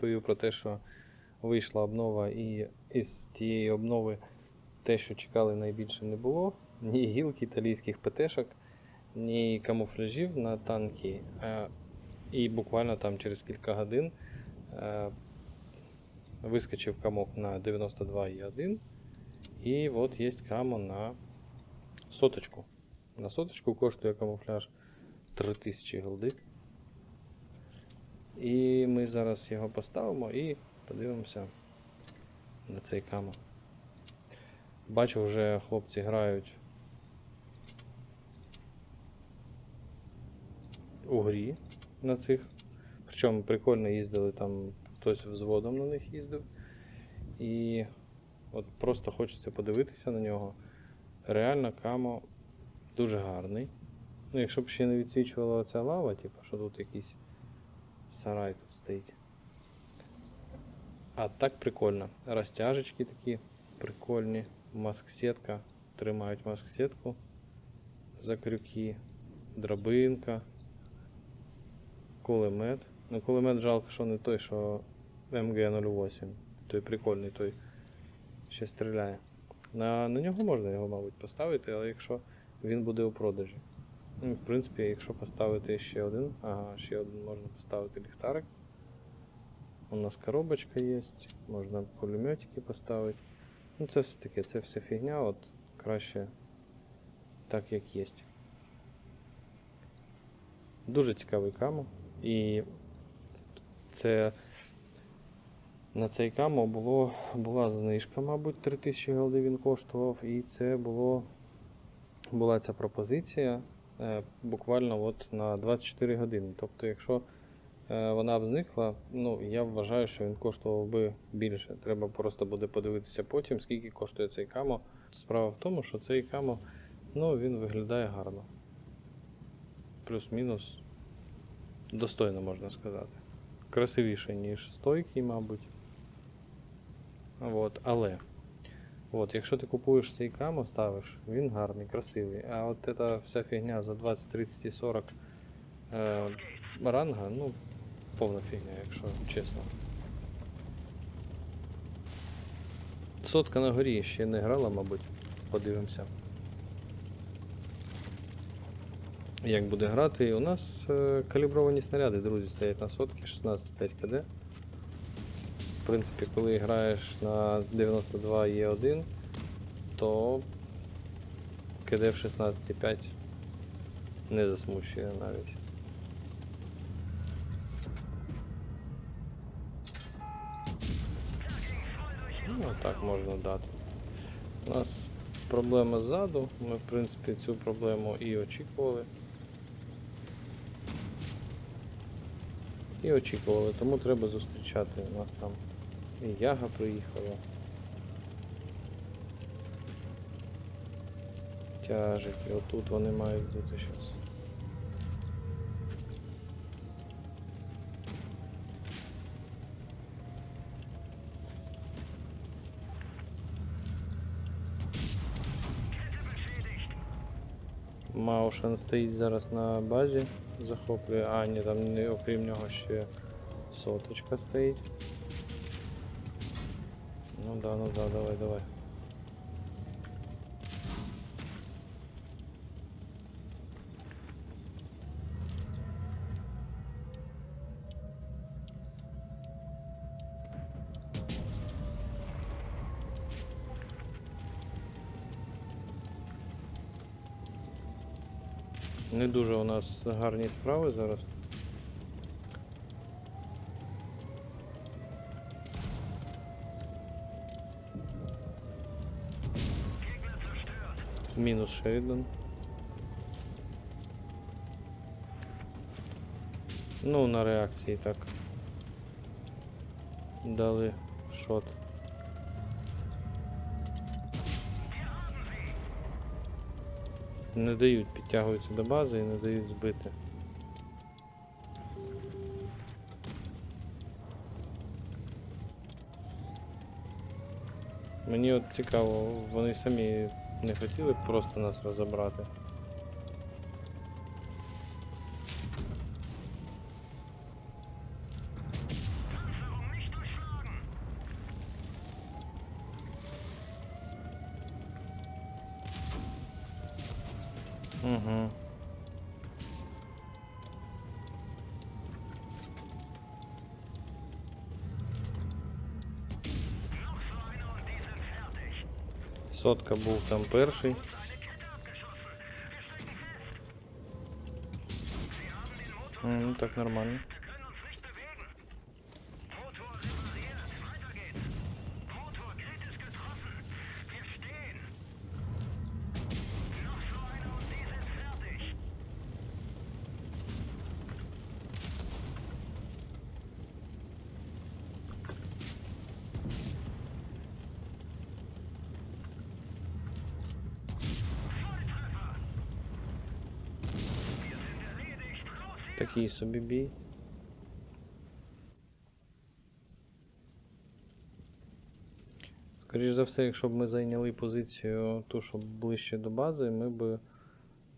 розповів про те, що вийшла обнова, і із тієї обнови те, що чекали найбільше не було. Ні гілки італійських ПТшок, ні камуфляжів на танки. Е, І буквально там через кілька годин е, вискочив камок на 92,1. І от є камо на соточку. На соточку коштує камуфляж 3000 голди. І ми зараз його поставимо і подивимося на цей камо. Бачу, вже хлопці грають у грі на цих. Причому прикольно їздили там, хтось взводом на них їздив. І от просто хочеться подивитися на нього. Реально камо дуже гарний. Ну, якщо б ще не відсвічувала оця лава, типу, що тут якийсь сарай тут стоїть. А так прикольно. Розтяжечки такі прикольні. Маск-сетка. Тримають маск-сетку за крюки. Драбинка. Кулемет. Ну, кулемет жалко, що не той, що МГ-08. Той прикольний, той ще стріляє. На, на нього можна його, мабуть, поставити, але якщо він буде у продажі. Ну, в принципі, якщо поставити ще один, ага, ще один можна поставити ліхтарик. У нас коробочка є, можна пулеметики поставити. Ну, це все таке, це все фігня, от краще так, як є. Дуже цікавий камо. І це на цей камо було, була знижка, мабуть, 3000 голди він коштував, і це було, була ця пропозиція буквально от на 24 години. Тобто, якщо е, вона б зникла, ну я вважаю, що він коштував би більше. Треба просто буде подивитися потім, скільки коштує цей камо. Справа в тому, що цей камо ну, він виглядає гарно. Плюс-мінус достойно можна сказати. Красивіше, ніж стойкий, мабуть. От, але. От, якщо ти купуєш цей камо, ставиш, він гарний, красивий. А от ця вся фігня за 20, 30 і 40 е, ранга, ну, повна фігня, якщо чесно. Сотка на горі ще не грала, мабуть. Подивимося. Як буде грати, у нас е, калібровані снаряди, друзі, стоять на сотки 16,5 КД. Принципі, коли граєш на 92 Е1, то КД в 16,5 не засмучує навіть. Ну, так можна дати. У нас проблема ззаду, ми в принципі цю проблему і очікували. І очікували, тому треба зустрічати. Нас там і яга приїхала. Тяжить, і отут вони мають бути зараз. Маушен стоїть зараз на базі, захоплює. А, ні, там окрім нього ще соточка стоїть. Ну да, ну да, давай, давай. Не дуже у нас гарні справи зараз. Мінус Шерідан. Ну, на реакції так. Дали шот. Не дають, підтягуються до бази і не дають збити. Мені от цікаво, вони самі не хотіли б просто нас розібрати. Сотка був там перший. Ну так нормально. Собі бій. Скоріше за все, якщо б ми зайняли позицію ту, що ближче до бази, ми б,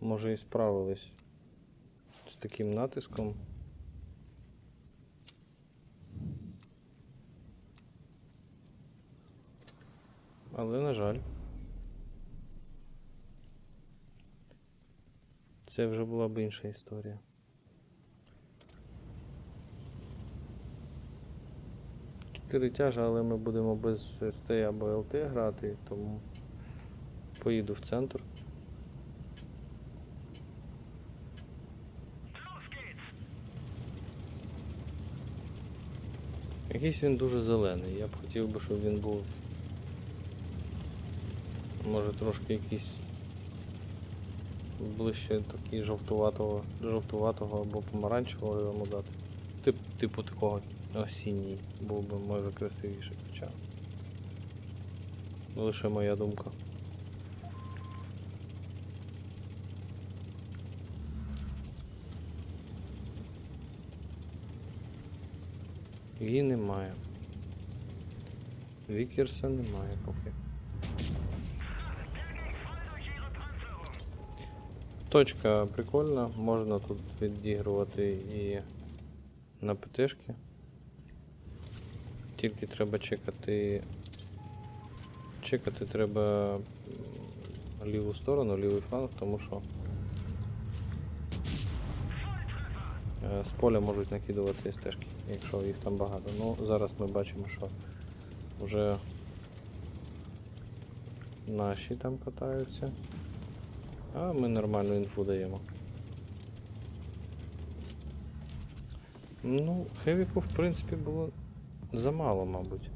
може, і справились з таким натиском. Але, на жаль. Це вже була б інша історія. Чотири тяжа, але ми будемо без СТ або ЛТ грати, тому поїду в центр. Якийсь він дуже зелений. Я б хотів би, щоб він був. Може трошки якийсь ближче такий жовтуватого, жовтуватого або помаранчевого йому дати. Тип, типу такого осінній був би може красивіший хоча. Лише моя думка. Її немає. Вікерса немає поки. Точка прикольна, можна тут відігрувати і на ПТшки. Тільки треба чекати. Чекати треба ліву сторону, лівий фланг, тому що е, з поля можуть накидувати стежки, якщо їх там багато. Ну, зараз ми бачимо, що вже наші там катаються. А ми нормальну інфу даємо. Ну, хевіку, в принципі, було замало, мабуть.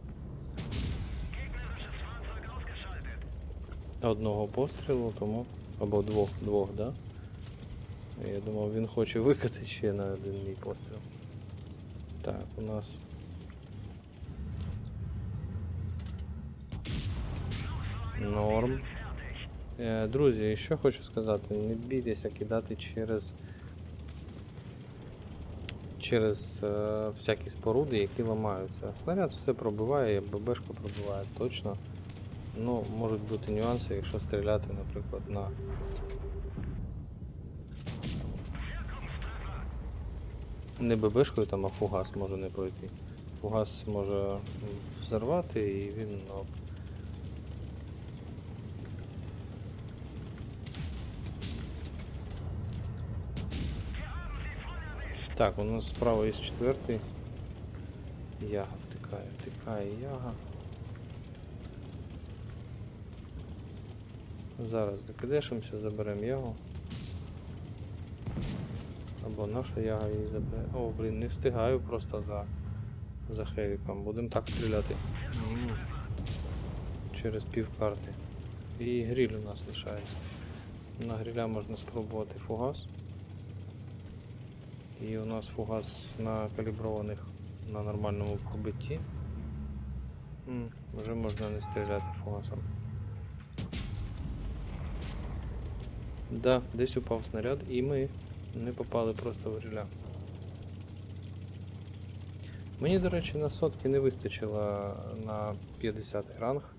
Одного пострілу, тому. Або двох, двох, да? Я думав, він хоче викати ще на один мій постріл. Так, у нас. Норм. Е, Друзі, що хочу сказати, не бійтеся кидати через через е, всякі споруди, які ламаються. Снаряд все пробиває, ББшка пробиває точно. Ну, можуть бути нюанси, якщо стріляти, наприклад, на. Не ББшкою там, а фугас може не пройти. Фугас може взорвати і він ну, Так, у нас справа є четвертий. Яга втикає, втикає яга. Зараз докидешимося, заберемо ягу. Або наша яга її забере. О, блін, не встигаю просто за, за хевіком. Будемо так стріляти. Через пів карти. І гриль у нас лишається. На гриля можна спробувати фугас. І у нас фугас на каліброваних на нормальному пробитті. Вже можна не стріляти фугасом. Да, десь упав снаряд і ми не попали просто в гриля. Мені, до речі, на сотки не вистачило на 50 ранг.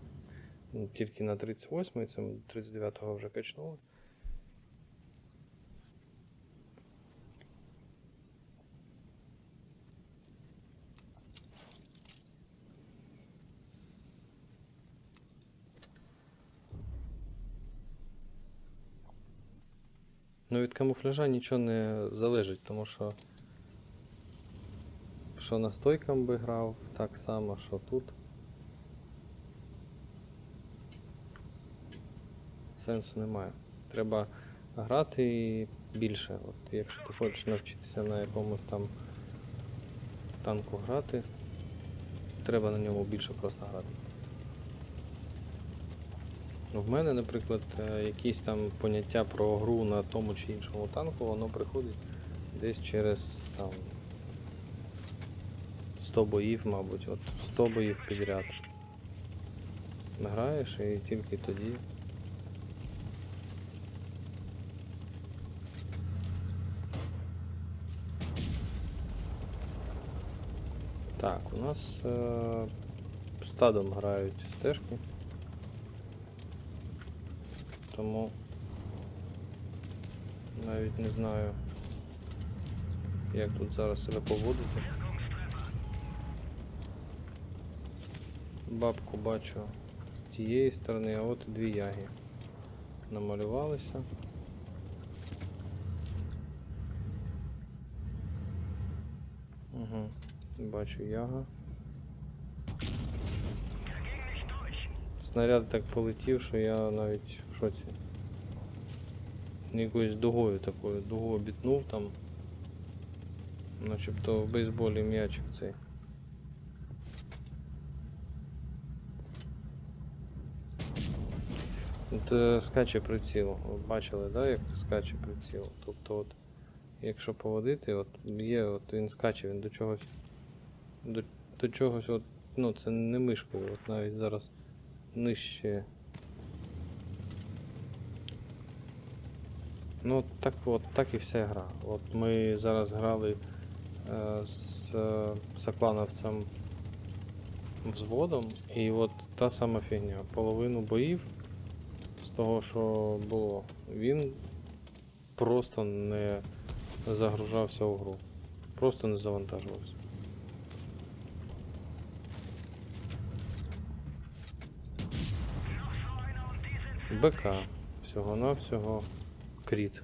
Тільки на 38 це 39-го вже качнули. Ну, від камуфляжа нічого не залежить, тому що. Що на стойкам би грав, так само, що тут. Сенсу немає. Треба грати більше. От якщо ти хочеш навчитися на якомусь там танку грати, треба на ньому більше просто грати. Ну, В мене, наприклад, е, якісь там поняття про гру на тому чи іншому танку, воно приходить десь через там 100 боїв, мабуть, от 100 боїв підряд. Граєш і тільки тоді. Так, у нас е, стадом грають стежки. Тому навіть не знаю, як тут зараз себе поводити. Бабку бачу з тієї сторони, а от дві яги намалювалися. Угу. Бачу яга. Снаряд так полетів, що я навіть шоці. Якоюсь дугою такою, дугу обітнув там. Начебто в бейсболі м'ячик цей. От е, скаче приціл. Бачили, да, як скаче приціл? Тобто от, якщо поводити, от є, от він скаче, він до чогось. До, до чогось, от, ну це не мишкою, от навіть зараз нижче. Ну так от так і вся гра. От ми зараз грали е, з е, соклановцем взводом, і от та сама фігня. Половину боїв з того, що було, він просто не загружався у гру. Просто не завантажувався. БК. Всього-навсього кріт.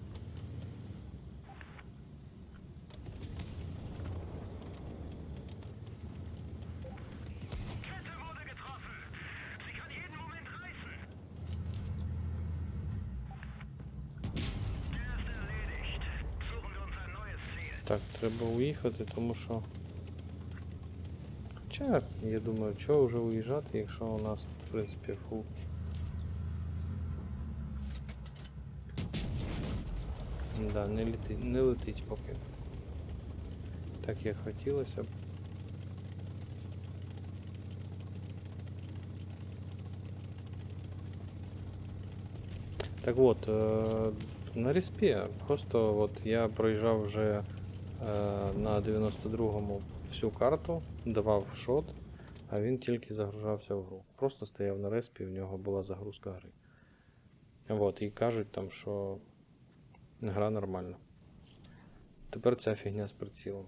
Так, треба уїхати, тому що. Хоча, я думаю, чого вже уїжджати, якщо у нас, в принципі, фул. Да, не летить, не летить поки. Так як хотілося б. Так от, е, на респі, просто от я проїжджав вже е, на 92-му всю карту, давав шот, а він тільки загружався в гру. Просто стояв на респі, в нього була загрузка гри. От, і кажуть там, що Гра нормальна. Тепер ця фігня з прицілом.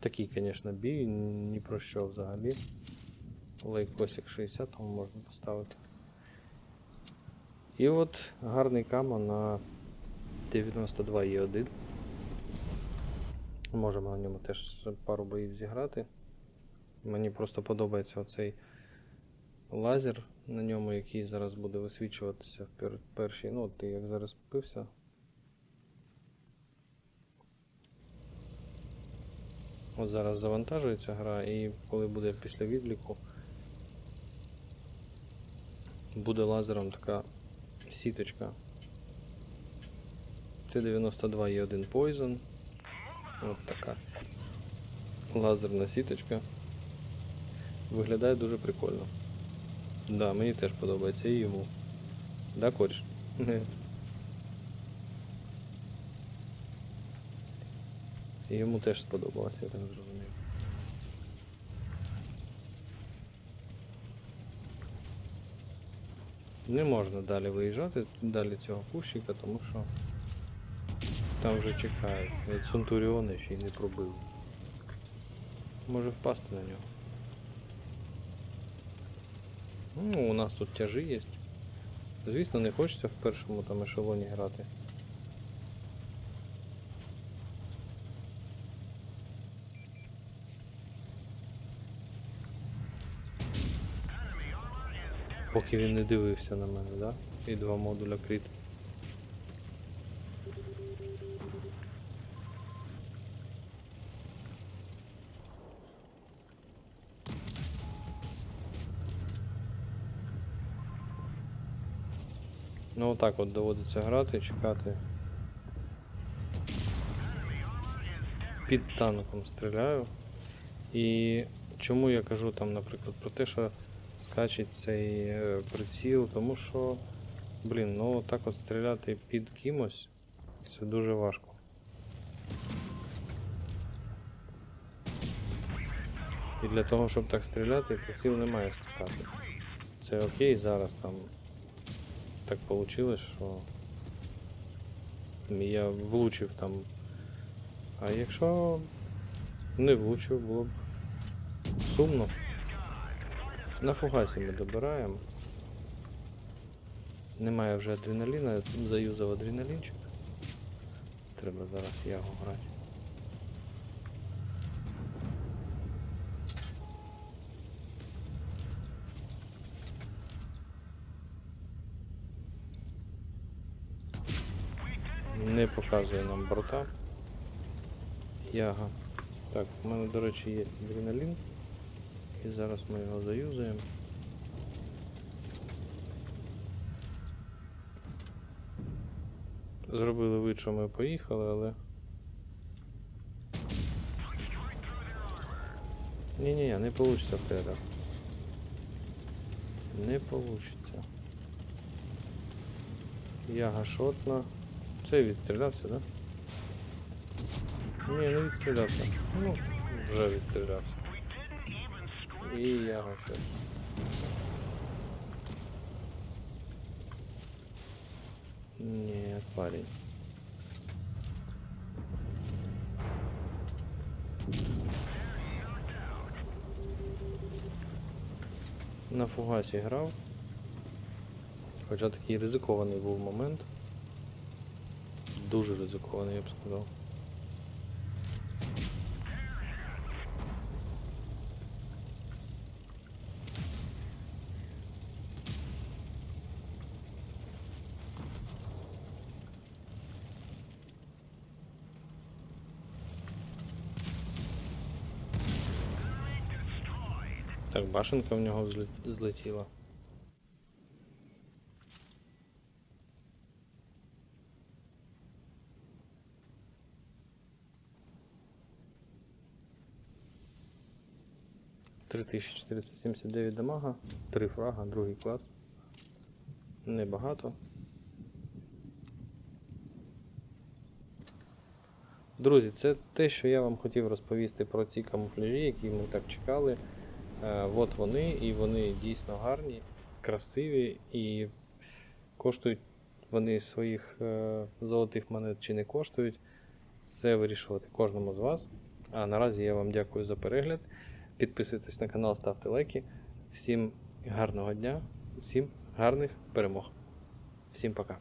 Такий, звісно, бій, ні про що взагалі. Лейкосик 60 тому можна поставити. І от гарний камо на 92Е1. Можемо на ньому теж пару боїв зіграти. Мені просто подобається оцей лазер на ньому, який зараз буде висвічуватися в пер першій. Ну, ти як зараз пився. От зараз завантажується гра, і коли буде після відліку, буде лазером така сіточка. Т-92 є один Poison. От така лазерна сіточка. Виглядає дуже прикольно. Да, мені теж подобається і йому. Да, кореш? І йому теж сподобалося, я так зрозумів. Не можна далі виїжджати, далі цього кущика, тому що там вже чекають. Центуріони ще й не пробив. Може впасти на нього. Ну, у нас тут тяжі є. Звісно, не хочеться в першому там ешелоні грати. Поки він не дивився на мене, да? І два модуля кріт. Ну отак от доводиться грати, чекати. Під танком стріляю. І чому я кажу там, наприклад, про те, що скачить цей е, приціл, тому що, блін, ну так от стріляти під кимось, це дуже важко. І для того, щоб так стріляти, приціл не має скакати. Це окей, зараз там так вийшло, що я влучив там. А якщо не влучив, було б сумно. На фугасі ми добираємо. Немає вже адреналіна, заюзав адреналінчик. Треба зараз ягу грати. Не показує нам борта. Яга. Так, у мене, до речі, є адреналін. І зараз ми його заюзаємо. Зробили вид, що ми поїхали, але. Ні-ні, не вийде в тебе. Не вийде. Яга шотна. Це відстрілявся, так? Да? Ні, не відстрілявся. Ну, вже відстрілявся. І яга щось. Нет, парень. На фугасі грав. Хоча такий ризикований був момент. Дуже ризикований, я б сказав. Так, башенка в нього зле- злетіла. Три тисячі 479 дамага, три фрага, другий клас. Небагато. Друзі, це те, що я вам хотів розповісти про ці камуфляжі, які ми так чекали. Е, от вони, і вони дійсно гарні, красиві і коштують вони своїх е, золотих монет чи не коштують. Це вирішувати кожному з вас. А наразі я вам дякую за перегляд. Підписуйтесь на канал, ставте лайки. Всім гарного дня, всім гарних перемог. Всім пока.